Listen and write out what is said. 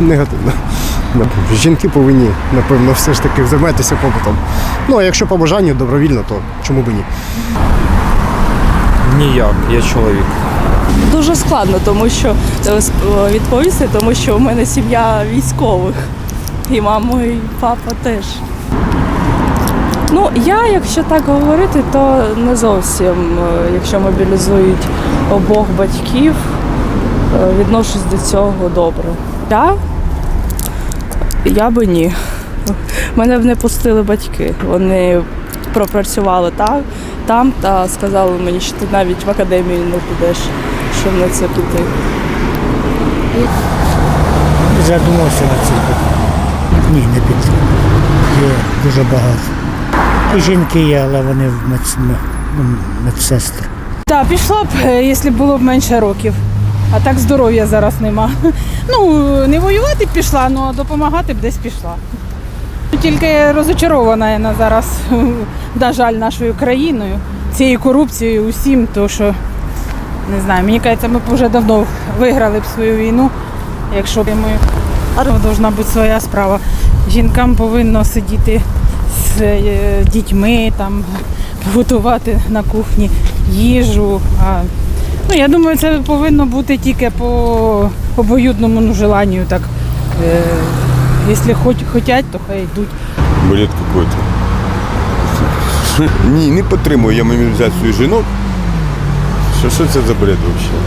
негативно. Жінки повинні, напевно, все ж таки займатися побутом. Ну, а якщо по бажанню добровільно, то чому б і ні? Ніяк, я чоловік. Дуже складно, тому що е, е, відповісти, тому що у мене сім'я військових. І мама, і папа теж. Ну, я, якщо так говорити, то не зовсім, е, якщо мобілізують обох батьків, відношусь до цього добре. Я, я би ні. Мене б не пустили батьки. Вони пропрацювали так, там та сказали мені, що ти навіть в академію не підеш, щоб на це піти. задумався цим питанням. Ні, не піду. Є дуже багато. І жінки є, але вони в медс... медсестри. Так, пішла б, е, якщо було б менше років. А так здоров'я зараз нема. Ну, не воювати пішла, але допомагати б десь пішла. Тільки розочарована я зараз, на жаль, нашою країною, цією корупцією, усім, то що не знаю, мені кажеться, ми б вже давно виграли б свою війну, якщо б ми. Повинна бути своя справа. Жінкам повинно сидіти з е, дітьми, там, готувати на кухні їжу. А, ну, я думаю, це повинно бути тільки по обоюдному ну, желанню. Так, е, якщо хоч, хочуть, то хай йдуть. Бред какой-то. Ні, не підтримую я мобілізацію жінок. Що, що це за бред взагалі?